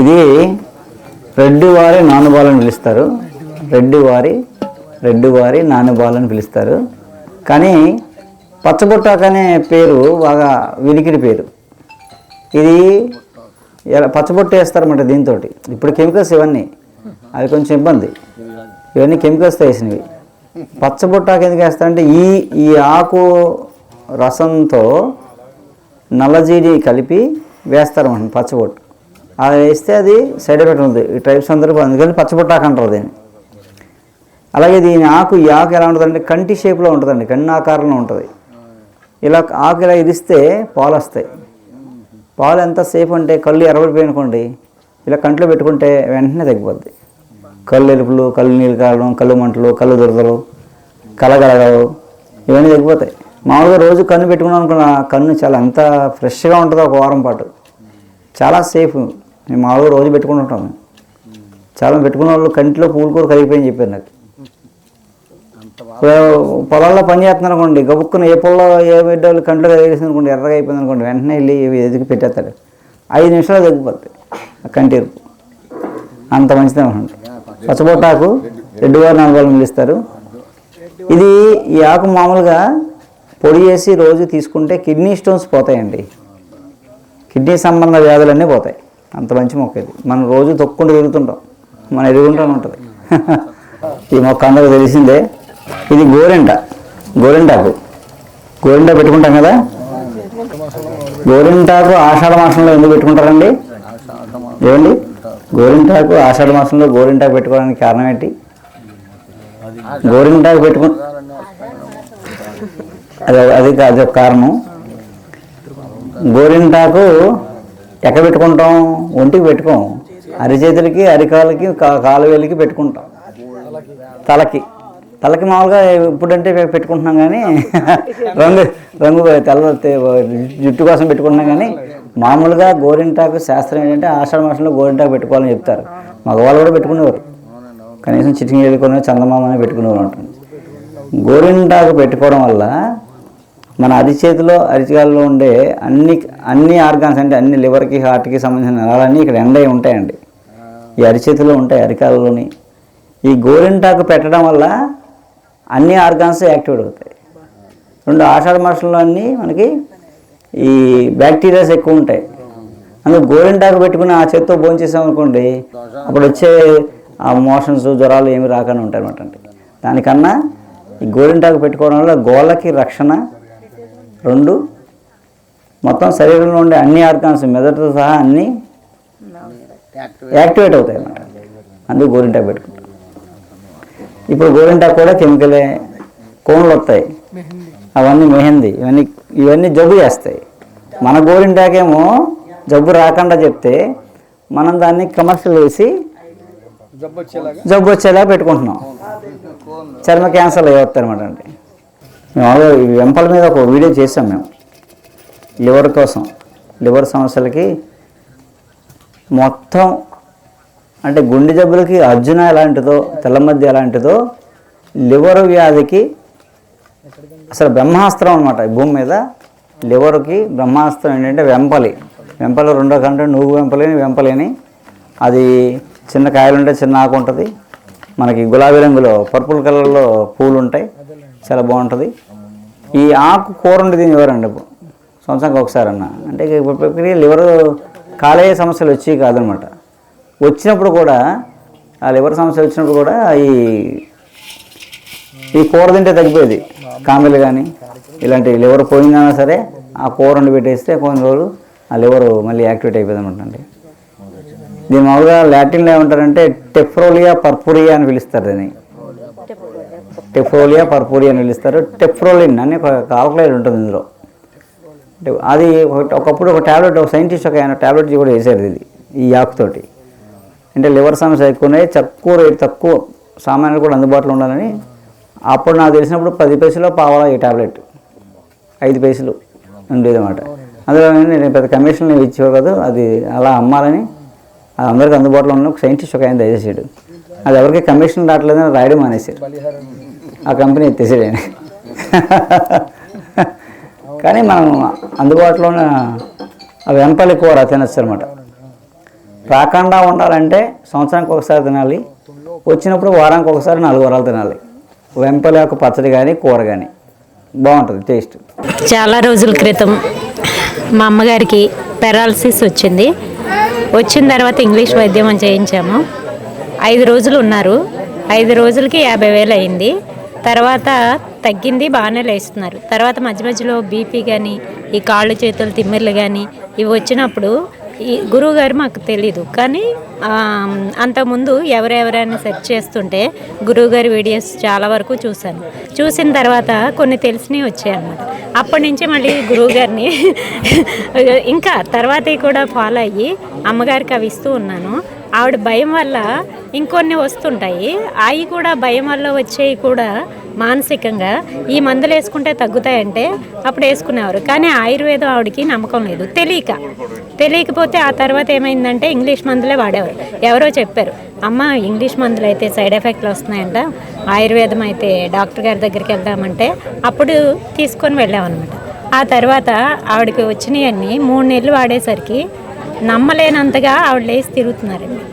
ఇది రెడ్డి వారి నానుబాలు అని పిలుస్తారు. రెడ్డి వారి రెడ్డి వారి నానుబాలు అని పిలుస్తారు. కానీ పచ్చబొట్టాకు అనే పేరు బాగా వినికిడి పేరు. ఇది ఎలా పచ్చబొట్టు వేస్తారన్నమాట దీంతో ఇప్పుడు కెమికల్స్ ఇవన్నీ. అది కొంచెం ఇబ్బంది. ఇవన్నీ కెమికల్స్తో వేసినవి. పచ్చబొట్టాకు ఎందుకు వేస్తారంటే ఈ ఈ ఆకు రసంతో నల్లజీడి కలిపి వేస్తారు వేస్తారన్నమాట పచ్చబొట్టు. అది వేస్తే అది సైడ్ ఎఫెక్ట్ ఉంది ఈ టైప్స్ అందరూ అందుకని పచ్చబుట్టాకు అంటారు దీన్ని. అలాగే దీని ఆకు ఈ ఆకు ఎలా ఉంటుందంటే కంటి షేప్లో ఉంటుందండి. కన్ను ఆకారంలో ఉంటుంది. ఇలా ఆకు ఇలా ఇరిస్తే పాలు వస్తాయి. పాలు ఎంత సేఫ్ అంటే కళ్ళు ఎర్రబడిపోయినకోండి ఇలా కంట్లో పెట్టుకుంటే వెంటనే తగ్గిపోద్ది. కళ్ళు ఎలుపులు కళ్ళు నీళ్ళు కావడం కళ్ళు మంటలు కళ్ళు దురదలు కలగలగలు ఇవన్నీ తగ్గిపోతాయి. మామూలుగా రోజు కన్ను పెట్టుకున్నాం అనుకున్న కన్ను చాలా ఎంత ఫ్రెష్గా ఉంటుంది ఒక వారం పాటు. చాలా సేఫ్ మేము మామూలుగా రోజు పెట్టుకుంటుంటాం మేము. చాలా పెట్టుకున్న వాళ్ళు కంటిలో పూలు కూర కరిగిపోయింది చెప్పారు నాకు. పొలాల్లో పని చేస్తున్నారు అనుకోండి గబుక్కున ఏ పొలంలో ఏ బిడ్డలు కంట్లో కరిగేసింది అనుకోండి ఎర్రగా అయిపోయింది అనుకోండి వెంటనే వెళ్ళి ఎదిగి పెట్టేస్తాడు. ఐదు నిమిషాలు తగ్గిపోతాయి ఆ కంటి ఎరుపు. అంత మంచిదే ఉంటుంది పచ్చబొట్టాకు రెడ్డి వారు నాలుగు వాళ్ళు పిలుస్తారు ఇది ఈ ఆకు మామూలుగా పొడి చేసి రోజు తీసుకుంటే కిడ్నీ స్టోన్స్ పోతాయండి. కిడ్నీ సంబంధ వ్యాధులన్నీ పోతాయి. అంత మంచి మొక్క ఇది. మనం రోజు తొక్కుంటూ తిరుగుతుంటాం. మన ఎదుగుంటానే ఉంటుంది ఈ మొక్క అందరూ తెలిసిందే. ఇది గోరెంట. గోరెంటాకు. గోరెంట పెట్టుకుంటాం కదా? గోరింటాకు ఆషాఢ మాసంలో ఎందుకు పెట్టుకుంటారండి? ఏమండి? గోరింటాకు ఆషాఢ మాసంలో గోరింటాకు పెట్టుకోవడానికి కారణం ఏంటి? గోరింటాకు పెట్టుకు అది అది అది ఒక కారణం. గోరింటాకు ఎక్కడ పెట్టుకుంటాం? ఒంటికి పెట్టుకోం. అరిచేతులకి అరికాలకి కా- పెట్టుకుంటాం. తలకి. తలకి మామూలుగా ఇప్పుడంటే పెట్టుకుంటున్నాం కానీ రంగు రంగు తెల్ల జుట్టు కోసం పెట్టుకుంటున్నాం కానీ మామూలుగా గోరింటాకు శాస్త్రం ఏంటంటే ఆషాఢ మాసంలో గోరింటాకు పెట్టుకోవాలని చెప్తారు. మగవాళ్ళు కూడా పెట్టుకునేవారు. కనీసం చిటికి వెళ్ళుకునే చందమామని పెట్టుకునేవారు ఉంటుంది గోరింటాకు పెట్టుకోవడం వల్ల మన అరిచేతిలో అరిచిగాల్లో ఉండే అన్ని అన్ని ఆర్గాన్స్ అంటే అన్ని లివర్కి హార్ట్కి సంబంధించిన నరాలన్నీ ఇక్కడ ఎండై ఉంటాయండి. ఈ అరిచేతిలో ఉంటాయి అరికాలలోని ఈ గోరింటాకు పెట్టడం వల్ల అన్ని ఆర్గాన్స్ యాక్టివేట్ అవుతాయి. రెండు ఆషాఢ మాసంలో అన్నీ మనకి ఈ బ్యాక్టీరియాస్ ఎక్కువ ఉంటాయి. అందుకు గోరింటాకు పెట్టుకుని ఆ చేత్తో భోజనం చేసామనుకోండి అప్పుడు వచ్చే ఆ మోషన్స్ జ్వరాలు ఏమి రాకుండా ఉంటాయి అనమాట అండి. దానికన్నా ఈ గోరింటాకు పెట్టుకోవడం వల్ల గోళ్ళకి రక్షణ రెండు మొత్తం శరీరంలో ఉండే అన్ని ఆర్గాన్స్ మెదడుతో సహా అన్నీ యాక్టివేట్ అవుతాయి అన్నమాట అందుకు గోరింటాకు పెట్టుకుంటాం. ఇప్పుడు గోరింటాకు కూడా కెమికలే కోన్లు వస్తాయి. అవన్నీ మెహందీ ఇవన్నీ ఇవన్నీ జబ్బు చేస్తాయి. మన గోరింటాకేమో జబ్బు రాకుండా చెప్తే మనం దాన్ని కమర్షియల్ వేసి జబ్బు వచ్చేలా పెట్టుకుంటున్నాం. చర్మ క్యాన్సర్లు అయ్యొస్తాయి అనమాట అండి. మేము ఆల్రెడీ వెంపల మీద ఒక వీడియో చేసాం మేము. లివర్ కోసం. లివర్ సమస్యలకి మొత్తం అంటే గుండె జబ్బులకి అర్జున ఎలాంటిదో తెల్లమద్ది ఎలాంటిదో లివర్ వ్యాధికి అసలు బ్రహ్మాస్త్రం అనమాట ఈ భూమి మీద. లివర్కి బ్రహ్మాస్త్రం ఏంటంటే వెంపలి. వెంపలి రెండో కంటే నువ్వు వెంపలేని వెంపలేని. అది చిన్న కాయలు ఉంటే చిన్న ఆకు ఉంటుంది. మనకి గులాబీ రంగులో పర్పుల్ కలర్లో పూలు ఉంటాయి చాలా బాగుంటుంది. ఈ ఆకు కూర ఉండి ఎవరండి? సంవత్సరానికి ఒకసారి అన్న. అంటే లివర్ కాలేయ సమస్యలు వచ్చి కాదనమాట. వచ్చినప్పుడు కూడా ఆ లివర్ సమస్యలు వచ్చినప్పుడు కూడా ఈ ఈ కూర తింటే తగ్గిపోయేది. కామెలు కానీ ఇలాంటి లివర్ పోయిందన్నా సరే ఆ కూర వండి పెట్టేస్తే కొన్ని రోజులు ఆ లివర్ మళ్ళీ యాక్టివేట్ అయిపోయింది అనమాట అండి. దీని మామూలుగా లాటిన్లో ఏమంటారంటే టెఫ్రోలియా పర్పురియా అని పిలుస్తారు దాన్ని. టెఫ్రోలియా పర్పోలియా అని పిలుస్తారు. టెఫ్రోలిన్ అనే ఒక ఆల్కలైడ్ ఉంటుంది ఇందులో. అది ఒక- ఒకప్పుడు ఒక టాబ్లెట్ ఒక సైంటిస్ట్ ఒక ఆయన టాబ్లెట్ కూడా వేసేది ఇది ఈ యాక్తోటి. అంటే లివర్ సమస్య ఎక్కువ ఉన్నాయి తక్కువ రేట్ తక్కువ సామాన్యులు కూడా అందుబాటులో ఉండాలని అప్పుడు నాకు తెలిసినప్పుడు పది పైసలు పావాలా ఈ టాబ్లెట్. ఐదు పైసలు ఉండేదన్నమాట. అందులో నేను పెద్ద కమిషన్ ఇచ్చేవారు కదా అది అలా అమ్మాలని అది అందరికీ అందుబాటులో ఉన్న ఒక సైంటిస్ట్ ఒక ఆయన దయచేసాడు అది ఎవరికి కమిషన్ రావట్లేదని రాయడం మానేశారు. ఆ కంపెనీ ఎత్తేసాడు ఆయన కానీ మనం అందుబాటులో ఉన్న ఆ వెంపలి కూర తినచ్చు అనమాట రాకుండా ఉండాలంటే సంవత్సరానికి ఒకసారి తినాలి. వచ్చినప్పుడు వారానికి ఒకసారి నాలుగు వారాలు తినాలి. వెంపలి యొక్క పచ్చడి కానీ కూర కానీ. బాగుంటుంది టేస్ట్. చాలా రోజుల క్రితం మా అమ్మగారికి పెరాలసిస్ వచ్చింది. వచ్చిన తర్వాత ఇంగ్లీష్ వైద్యం చేయించాము. ఐదు రోజులు ఉన్నారు. ఐదు రోజులకి యాభై వేలు అయింది. తర్వాత తగ్గింది బాగానే లేస్తున్నారు. తర్వాత మధ్య మధ్యలో బీపీ కానీ ఈ కాళ్ళు చేతులు తిమ్మిర్లు కానీ ఇవి వచ్చినప్పుడు ఈ గురువు గారు మాకు తెలీదు. కానీ అంతకుముందు ఎవరెవరైనా సెర్చ్ చేస్తుంటే గురువు గారి వీడియోస్ చాలా వరకు చూశాను. చూసిన తర్వాత కొన్ని తెలిసినవి వచ్చాయి అన్నమాట. అప్పటి నుంచి మళ్ళీ గురువు గారిని ఇంకా తర్వాత కూడా ఫాలో అయ్యి అమ్మగారికి అవి ఇస్తూ ఉన్నాను. ఆవిడ భయం వల్ల ఇంకొన్ని వస్తుంటాయి. అవి కూడా భయం వల్ల వచ్చేవి కూడా మానసికంగా. ఈ మందులు వేసుకుంటే తగ్గుతాయంటే అప్పుడు వేసుకునేవారు. కానీ ఆయుర్వేదం ఆవిడకి నమ్మకం లేదు. తెలియక. తెలియకపోతే ఆ తర్వాత ఏమైందంటే ఇంగ్లీష్ మందులే వాడేవారు. ఎవరో చెప్పారు అమ్మ ఇంగ్లీష్ మందులు అయితే సైడ్ ఎఫెక్ట్లు వస్తున్నాయంట. ఆయుర్వేదం అయితే డాక్టర్ గారి దగ్గరికి వెళ్దామంటే అప్పుడు తీసుకొని వెళ్ళామన్నమాట. ఆ తర్వాత ఆవిడకి వచ్చినవన్నీ మూడు నెలలు వాడేసరికి నమ్మలేనంతగా ఆవిడ లేచి తిరుగుతున్నారండి.